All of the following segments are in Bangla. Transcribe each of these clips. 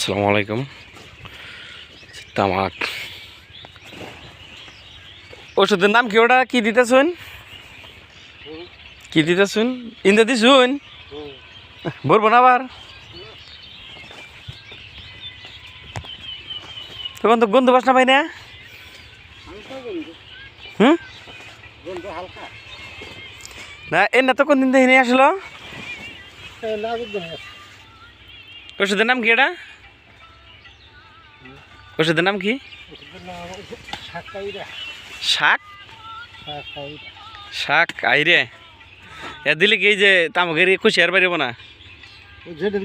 আসসালামু আলাইকুম। তামাক। ওষুধের নাম কি ওটা? কি দিতেছুন? কি দিতেছুন? ইন্দা দিছুন? বলব না আবার। তখন তো গন্ধ বাসনা পাই না? হুম? না এর না তো কোন দিন দেখে আসলো ওষুধের নাম কি এটা ওষুধের নাম কি? শাক? শাক আইরে। এ দিলে কি যে তামকের খুশি আর পারিব না?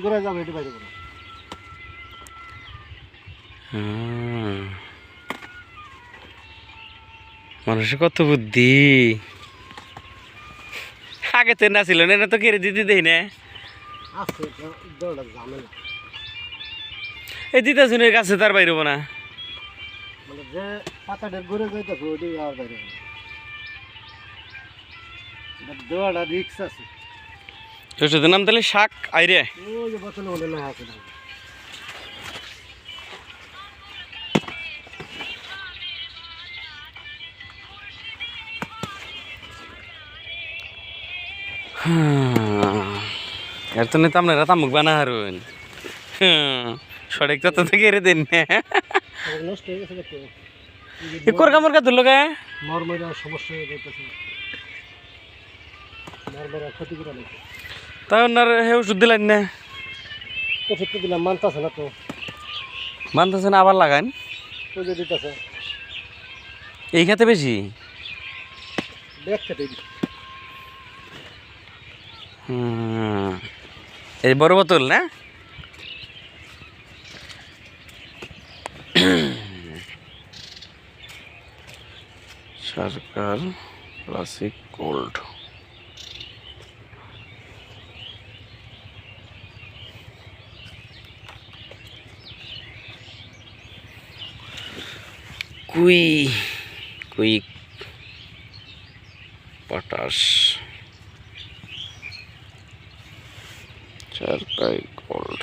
করে মানুষের কত বুদ্ধি। আগে তো না ছিল না তো কেড়ে দিতে দেই না। এই দিতে শুনে গাছে তার বাইরব না। যে পাতাটা ঘুরে যাইতেছে ওইটি আর বাইরে দৌড়া রিক্স আছে। ওষুধের নাম তাহলে শাক আইরে ওই যে বোতলে না আছে এর তো নিতাম না তামুক বানা হারুন সঠিক তত তো কেড়ে দেন আর নষ্ট হয়ে গেছে দেখতে এ কোর কামর কা ধরলো গে নর্মাল সমস্যা হয়ে যাইতেছে। নর্মাল ক্ষতি করে নাকি তাই ওনার হে ওষুধ দিলেন না? ওষুধ তো দিলাম মানতেছে না তো। মানতেছে না আবার লাগান। ওই যে দিতেছে। এই খেতে বেশি? ব্যাগ খেতে হুম। এই বড় বোতল না? সরকার ক্লাসিক গোল্ড কুই কুইক পটাশ চারকাই গোল্ড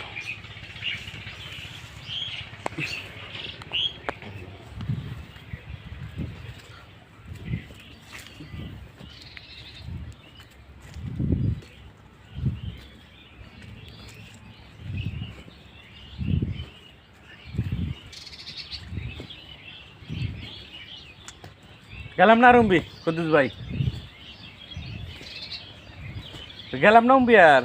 গেলাম না রুম্বি? কুদ্দুস ভাই। গেলাম না উম্বি আর?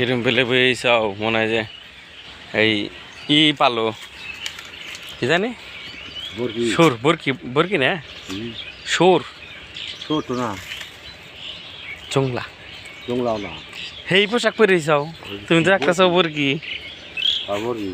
এরম পেলে বই চাও, মনে হয় যে এই ই পালো। কি জানি? সুর বরকি বরকি না সুর ছোট না জংলা জংলাও না হেই পোশাক পরে যাও। তুমি তো একটা সব বরকি বর্গি